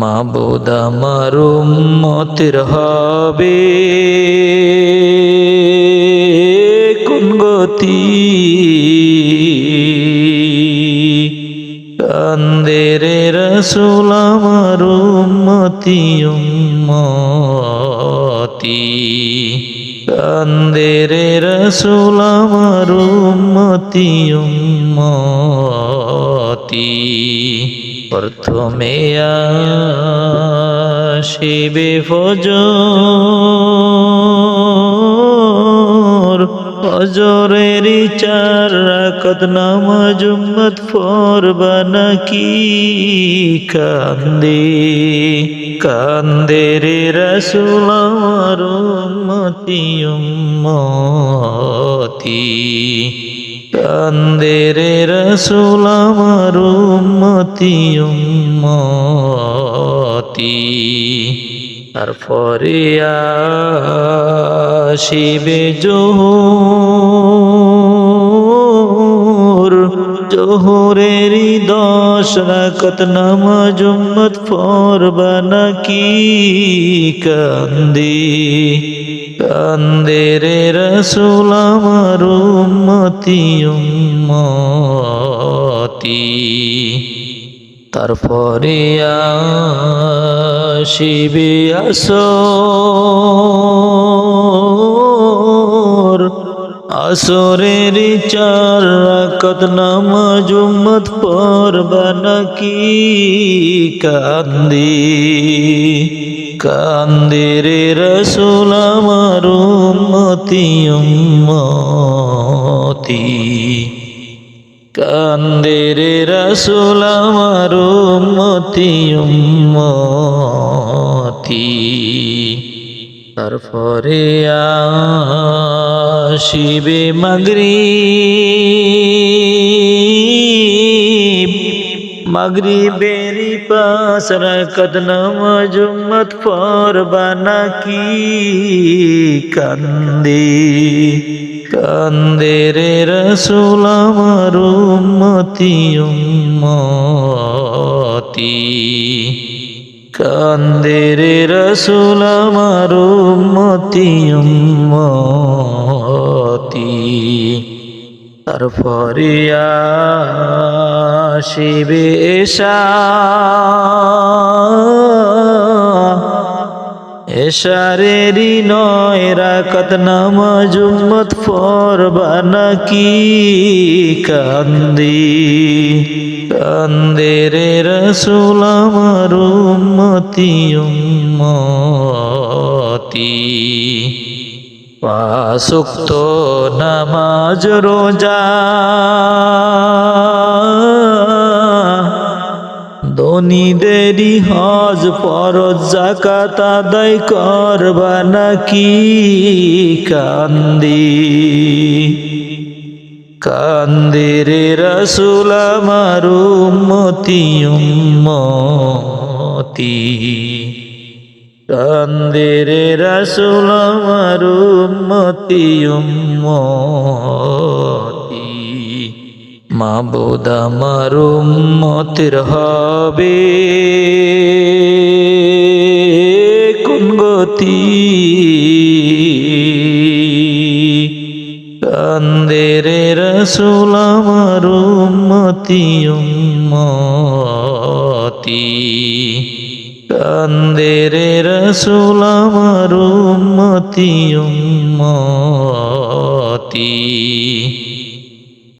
মাবুদ আমার উম্মতের হবে। কোন গতি? কান্দের রসুল আমার উম্মতি উম্মতি। কান্দের রসুল আমার উম্মতি উম্মতি। প্রথমে আসিবে ফজর। ফজরের চার রাকত নামাজ উম্মত পড়বা নাকি? কান্দে কান্দে রে রসুল আমার উম্মতি কান্দে রে রসুল আমার উম্মতি উম্মতি। তারপরে আসিবে জোহর জোহরেরই দশ রাকত নামাজ উম্মত পড়বা নাকি কান্দি। কান্দে রে রসুল আমার উম্মতি উম্মতি। তারপরে আসিবে আসর। আসরের চার রাকত নামাজ উম্মত পড়বা নাকি কান্দি? কান্দে রসুল আমার উম্মতি উম্মতি। কান্দে রসুল আমার উম্মতি উম্মতি। তারপরে আসিবে মাগরি মাগরি বেরি পাস রাকত নামাজ উম্মত পড়বা নাকি কান্দে কান্দে রে রসুল আমার উম্মতি উম্মতি। কান্দে রে রসুল আমার উম্মতি উম্মতি। তারপরে আসিবে এসা। এশারেরি নয় রাকাত নামাজ উম্মত পড়বা নাকি? কান্দি, কান্দে রে রসুল আমার উম্মতি উম্মতি। পাশুক্ত নামাজ রোজা। ধনীদেরই হজ ফরজ জাকাত আদায় করবা নাকি? কান্দি, কান্দে রে রসুল আমার উম্মতি উম্মতি। কান্দে রে রসুল আমার উম্মতি উম্মতি। মাবুদ আমার উম্মতের হবে। কোন গতি? কান্দে রে রসুল আমার উম্মতি উম্মতি। কান্দে রে রসুল আমার